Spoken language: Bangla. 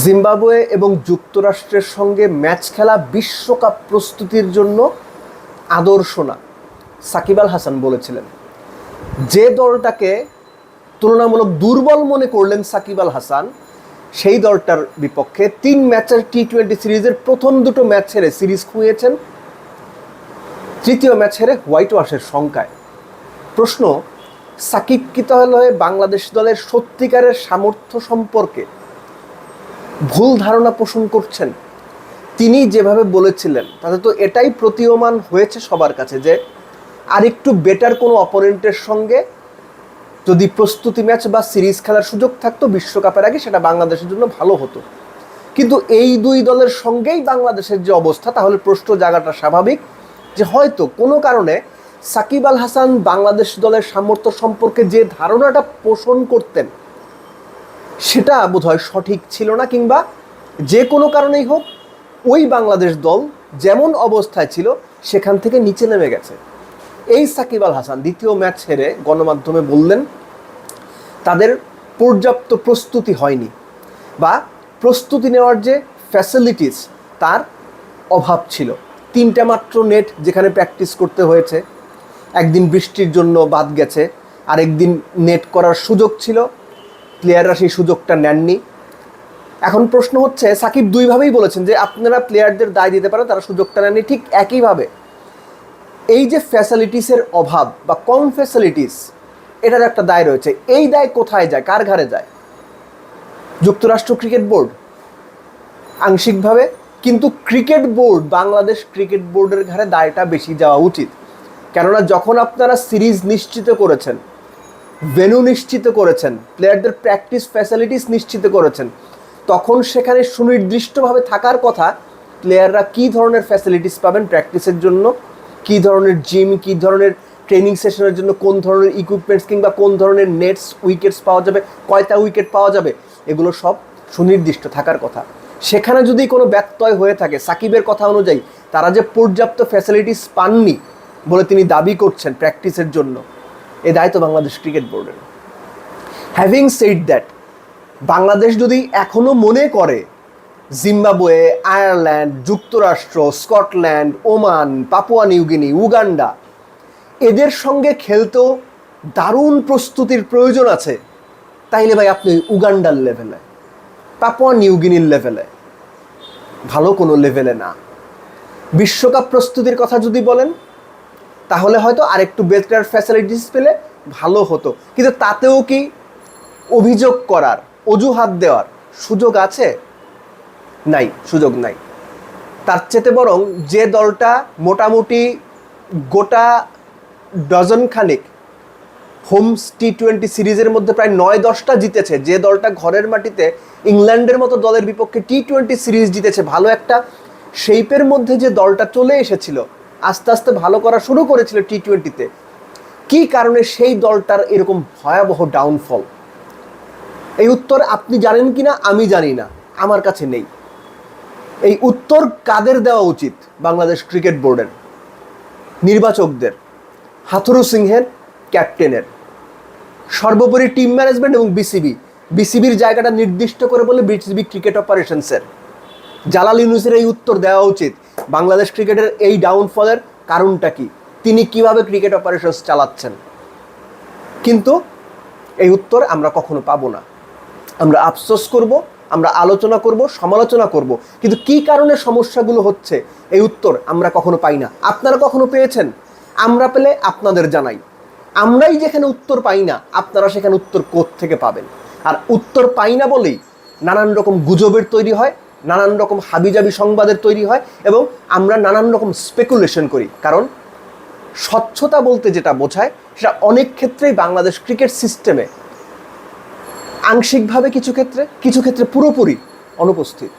জিম্বাবুয়ে এবং যুক্তরাষ্ট্রের সঙ্গে ম্যাচ খেলা বিশ্বকাপ প্রস্তুতির জন্য আদর্শ না, সাকিব আল হাসান বলেছিলেন। যে দলটাকে তুলনামূলক দুর্বল মনে করলেন সাকিব আল হাসান, সেই দলটার বিপক্ষে তিন ম্যাচের টি টোয়েন্টি সিরিজের প্রথম দুটো ম্যাচ হেরে সিরিজ খুঁয়েছেন, তৃতীয় ম্যাচ হেরে হোয়াইট ওয়াশের শঙ্কায়। প্রশ্ন, সাকিব কি তাহলে বাংলাদেশ দলের সত্যিকারের সামর্থ্য সম্পর্কে ভুল ধারণা পোষণ করছেন। তিনি যেভাবে বলেছিলেন, তাতে তো এটাই প্রতীয়মান হয়েছে সবার কাছে যে, আর একটু বেটার কোনো অপোনেন্টের সঙ্গে যদি প্রস্তুতি ম্যাচ বা সিরিজ খেলার সুযোগ থাকতো বিশ্বকাপের আগে, সেটা বাংলাদেশের জন্য ভালো হতো। কিন্তু এই দুই দলের সঙ্গেই বাংলাদেশের যে অবস্থা, তাহলে প্রশ্ন জায়গাটা স্বাভাবিক যে হয়তো কোনো কারণে সাকিব আল হাসান বাংলাদেশ দলের সামর্থ্য সম্পর্কে যে ধারণাটা পোষণ করতেন সেটা বোধহয় সঠিক ছিল না কিংবা যে কোনো কারণেই হোক, ওই বাংলাদেশ দল যেমন অবস্থায় ছিল, সেখান থেকে নিচে নেমে গেছে। এই সাকিব আল হাসান দ্বিতীয় ম্যাচ হেরে গণমাধ্যমে বললেন, তাদের পর্যাপ্ত প্রস্তুতি হয়নি বা প্রস্তুতি নেওয়ার যে ফ্যাসিলিটিস তার অভাব ছিল। তিনটা মাত্র নেট যেখানে প্র্যাকটিস করতে হয়েছে, একদিন বৃষ্টির জন্য বাদ গেছে আর একদিন নেট করার সুযোগ ছিল। প্লেয়াররা সেই সুযোগটা নেননি। এখন প্রশ্ন হচ্ছে, সাকিব দুইভাবেই বলেছেন যে আপনারা প্লেয়ারদের দায় দিতে পারেন, তারা সুযোগটা নেননি, ঠিক একইভাবে এই যে ফ্যাসিলিটিসের অভাব বা কম ফ্যাসিলিটিস এটার একটা দায় রয়েছে। এই দায় কোথায় যায়? কার ঘাড়ে যায়? যুক্তরাষ্ট্র ক্রিকেট বোর্ড, আংশিকভাবে। কিন্তু ক্রিকেট বোর্ড, বাংলাদেশ ক্রিকেট বোর্ডের ঘাড়ে দায়টা বেশি যাওয়া উচিত। কেননা যখন আপনারা সিরিজ নিশ্চিত করেছেন ভেনু নিশ্চিত করেছেন প্লেয়ারদের প্র্যাকটিস ফ্যাসিলিটিস নিশ্চিত করেছেন, তখন সেখানে সুনির্দিষ্টভাবে থাকার কথা প্লেয়াররা কী ধরনের ফ্যাসিলিটিস পাবেন প্র্যাকটিসের জন্য, কী ধরনের জিম কী ধরনের ট্রেনিং সেশনের জন্য, কোন ধরনের ইকুইপমেন্টস কিংবা কোন ধরনের নেটস উইকেটস পাওয়া যাবে, কয়টা উইকেট পাওয়া যাবে, এগুলো সব সুনির্দিষ্ট থাকার কথা। সেখানে যদি কোনো ব্যত্যয় হয়ে থাকে, সাকিবের কথা অনুযায়ী, তারা যে পর্যাপ্ত ফ্যাসিলিটিস পাননি বলে তিনি দাবি করছেন প্র্যাকটিসের জন্য এ দায়িত্ব বাংলাদেশ ক্রিকেট বোর্ডের। হ্যাভিং সেড দ্যাট বাংলাদেশ যদি এখনও মনে করে জিম্বাবুয়ে, আয়ারল্যান্ড, যুক্তরাষ্ট্র, Scotland, Oman, Papua New Guinea Uganda, এদের সঙ্গে খেলতেও দারুণ প্রস্তুতির প্রয়োজন আছে, তাইলে ভাই আপনি উগান্ডার লেভেলে, পাপুয়া নিউগিনির লেভেলে, ভালো কোনো লেভেলে না। বিশ্বকাপ প্রস্তুতির কথা যদি বলেন তাহলে হয়তো আরেকটু বেটার ফ্যাসিলিটিস পেলে ভালো হতো। কিন্তু তাতেও কি অভিযোগ করার, অজুহাত দেওয়ার সুযোগ আছে? নাই, সুযোগ নাই। তার চেতে বরং যে দলটা মোটামুটি গোটা ডজন খানিক হোম টি টোয়েন্টি সিরিজের মধ্যে প্রায় নয় দশটা জিতেছে, যে দলটা ঘরের মাটিতে ইংল্যান্ডের মতো দলের বিপক্ষে টি টোয়েন্টি সিরিজ জিতেছে, ভালো একটা শেপের মধ্যে যে দলটা চলে এসেছিল আস্তে আস্তে ভালো করা শুরু করেছিল টি টোয়েন্টিতে কী কারণে সেই দলটার এরকম ভয়াবহ ডাউনফল এই উত্তর আপনি জানেন কি না আমি জানি না। আমার কাছে নেই। এই উত্তর কাদের দেওয়া উচিত? বাংলাদেশ ক্রিকেট বোর্ডের। নির্বাচকদের। হাথুরু সিংহের ক্যাপ্টেনের। সর্বোপরি টিম ম্যানেজমেন্ট এবং বিসিবি। বিসিবির জায়গাটা নির্দিষ্ট করে বলে বিসিবি ক্রিকেট অপারেশনসের। জালাল ইউনুসের এই উত্তর দেওয়া উচিত। বাংলাদেশ ক্রিকেটের এই ডাউনফলের কারণটা কি? তিনি কীভাবে ক্রিকেট অপারেশনস চালাচ্ছেন? কিন্তু এই উত্তর আমরা কখনো পাবো না। আমরা আফসোস করব, আমরা আলোচনা করব, সমালোচনা করব। কিন্তু কি কারণে সমস্যাগুলো হচ্ছে? এই উত্তর আমরা কখনো পাই না। আপনারা কখনো পেয়েছেন? আমরা পেলে আপনাদের জানাই। আমরাই যেখানে উত্তর পাই না, আপনারা সেখানে উত্তর কোথ থেকে পাবেন? আর উত্তর পাই না বলেই নানান রকম গুজবের তৈরি হয় নানান রকম হাবিজাবি সংবাদের তৈরি হয় এবং আমরা নানান রকম স্পেকুলেশন করি। কারণ স্বচ্ছতা বলতে যেটা বোঝায়, সেটা অনেক ক্ষেত্রেই বাংলাদেশ ক্রিকেট সিস্টেমে আংশিকভাবে কিছু ক্ষেত্রে কিছু ক্ষেত্রে পুরোপুরি অনুপস্থিত।